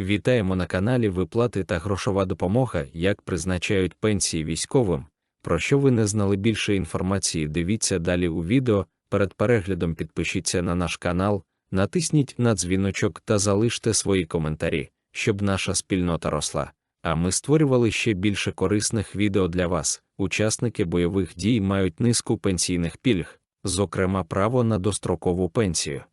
Вітаємо на каналі Виплати та грошова допомога, як призначають пенсії військовим. Про що ви не знали більше інформації, дивіться далі у відео. Перед переглядом підпишіться на наш канал, натисніть на дзвіночок та залиште свої коментарі, щоб наша спільнота росла. А ми створювали ще більше корисних відео для вас. Учасники бойових дій мають низку пенсійних пільг, зокрема право на дострокову пенсію.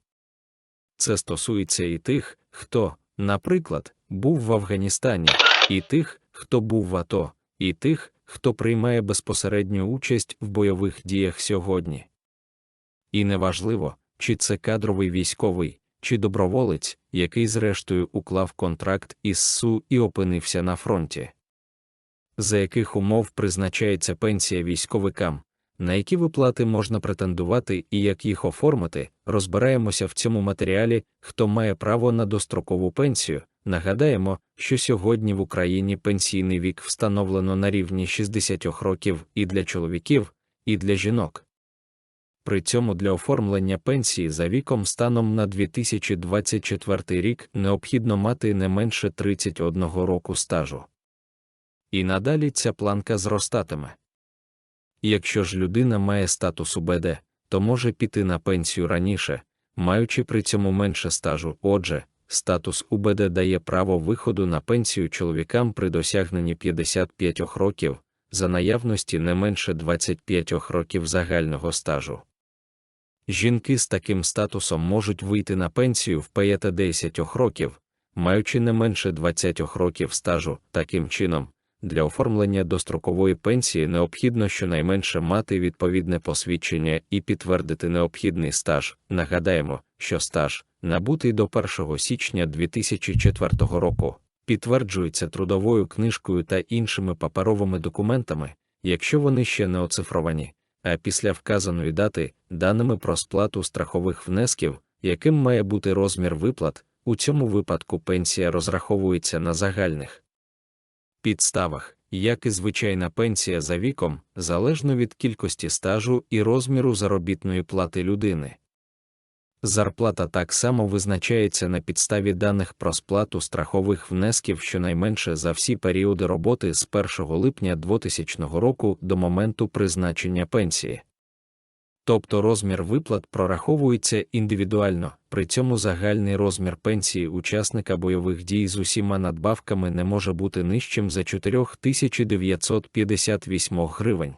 Це стосується і тих, хто, наприклад, був в Афганістані, і тих, хто був в АТО, і тих, хто приймає безпосередню участь в бойових діях сьогодні. І неважливо, чи це кадровий військовий, чи доброволець, який зрештою уклав контракт із СУ і опинився на фронті. За яких умов призначається пенсія військовикам, на які виплати можна претендувати і як їх оформити, розбираємося в цьому матеріалі, хто має право на дострокову пенсію. Нагадаємо, що сьогодні в Україні пенсійний вік встановлено на рівні 60 років і для чоловіків, і для жінок. При цьому для оформлення пенсії за віком станом на 2024 рік необхідно мати не менше 31 року стажу. І надалі ця планка зростатиме. Якщо ж людина має статус УБД, то може піти на пенсію раніше, маючи при цьому менше стажу. Отже, статус УБД дає право виходу на пенсію чоловікам при досягненні 55 років, за наявності не менше 25 років загального стажу. Жінки з таким статусом можуть вийти на пенсію в 50 років, маючи не менше 20 років стажу, таким чином. Для оформлення дострокової пенсії необхідно щонайменше мати відповідне посвідчення і підтвердити необхідний стаж. Нагадаємо, що стаж, набутий до 1 січня 2004 року, підтверджується трудовою книжкою та іншими паперовими документами, якщо вони ще не оцифровані, а після вказаної дати даними про сплату страхових внесків, яким має бути розмір виплат, у цьому випадку пенсія розраховується на загальних підставах, як і звичайна пенсія за віком, залежно від кількості стажу і розміру заробітної плати людини. Зарплата так само визначається на підставі даних про сплату страхових внесків щонайменше за всі періоди роботи з 1 липня 2000 року до моменту призначення пенсії. Тобто розмір виплат прораховується індивідуально, при цьому загальний розмір пенсії учасника бойових дій з усіма надбавками не може бути нижчим за 4958 гривень.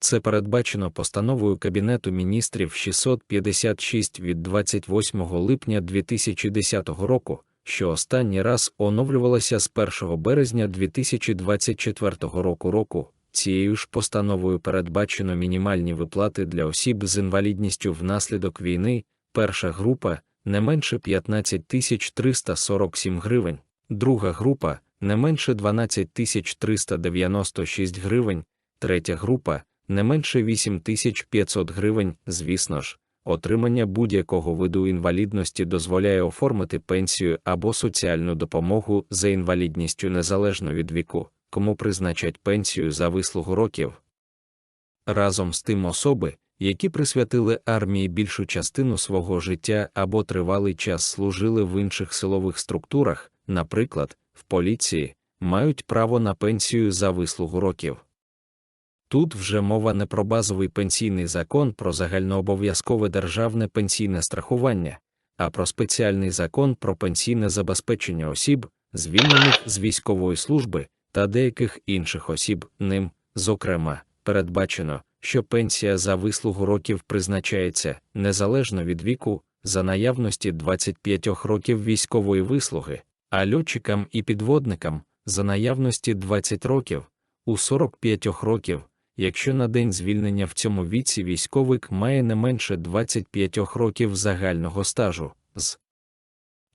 Це передбачено постановою Кабінету міністрів 656 від 28 липня 2010 року, що останній раз оновлювалася з 1 березня 2024 року року. Цією ж постановою передбачено мінімальні виплати для осіб з інвалідністю внаслідок війни, перша група не менше 15 347 гривень, друга група не менше 12 396 гривень, третя група не менше 8500 гривень, звісно ж, отримання будь-якого виду інвалідності дозволяє оформити пенсію або соціальну допомогу за інвалідністю незалежно від віку кому призначать пенсію за вислугу років. Разом з тим особи, які присвятили армії більшу частину свого життя або тривалий час служили в інших силових структурах, наприклад, в поліції, мають право на пенсію за вислугу років. Тут вже мова не про базовий пенсійний закон про загальнообов'язкове державне пенсійне страхування, а про спеціальний закон про пенсійне забезпечення осіб, звільнених з військової служби, та деяких інших осіб ним, зокрема, передбачено, що пенсія за вислугу років призначається незалежно від віку, за наявності 25 років військової вислуги, а льотчикам і підводникам за наявності 20 років, у 45 років, якщо на день звільнення в цьому віці військовик має не менше 25 років загального стажу, з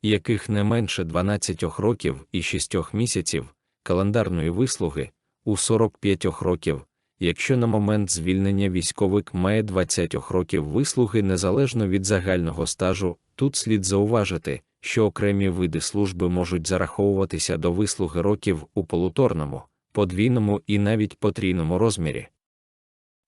яких не менше 12 років і 6 місяців календарної вислуги у 45 років, якщо на момент звільнення військовик має 20 років вислуги незалежно від загального стажу, тут слід зауважити, що окремі види служби можуть зараховуватися до вислуги років у полуторному, подвійному і навіть потрійному розмірі.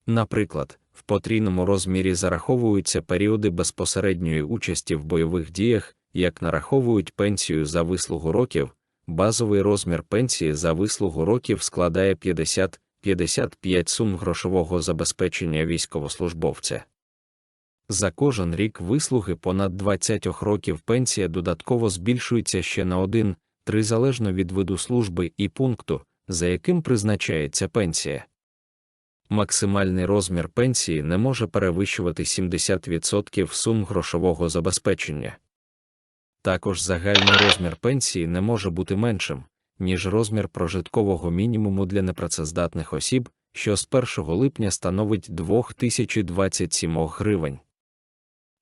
Наприклад, в потрійному розмірі зараховуються періоди безпосередньої участі в бойових діях, як нараховують пенсію за вислугу років, базовий розмір пенсії за вислугу років складає 50-55 сум грошового забезпечення військовослужбовця. За кожен рік вислуги понад 20 років пенсія додатково збільшується ще на 1-3 залежно від виду служби і пункту, за яким призначається пенсія. Максимальний розмір пенсії не може перевищувати 70% сум грошового забезпечення. Також загальний розмір пенсії не може бути меншим, ніж розмір прожиткового мінімуму для непрацездатних осіб, що з 1 липня становить 2027 гривень.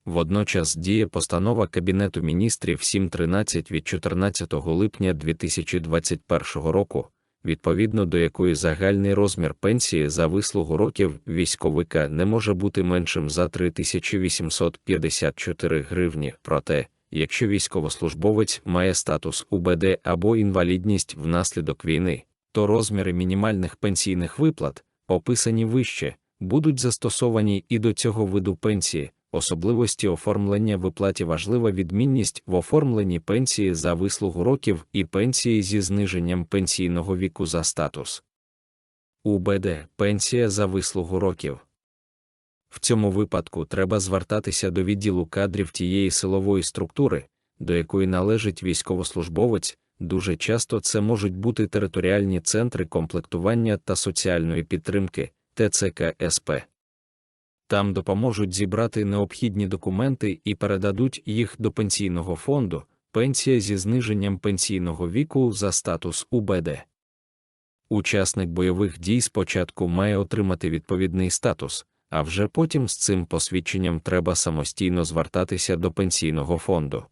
Водночас діє постанова Кабінету міністрів 713 від 14 липня 2021 року, відповідно до якої загальний розмір пенсії за вислугу років військовика не може бути меншим за 3854 гривні. Проте, якщо військовослужбовець має статус УБД або інвалідність внаслідок війни, то розміри мінімальних пенсійних виплат, описані вище, будуть застосовані і до цього виду пенсії. Особливості оформлення виплаті важлива відмінність в оформленні пенсії за вислугу років і пенсії зі зниженням пенсійного віку за статус. УБД пенсія за вислугу років. В цьому випадку треба звертатися до відділу кадрів тієї силової структури, до якої належить військовослужбовець. Дуже часто це можуть бути територіальні центри комплектування та соціальної підтримки ТЦК СП. Там допоможуть зібрати необхідні документи і передадуть їх до пенсійного фонду, пенсія зі зниженням пенсійного віку за статус УБД. Учасник бойових дій спочатку має отримати відповідний статус, а вже потім з цим посвідченням треба самостійно звертатися до пенсійного фонду.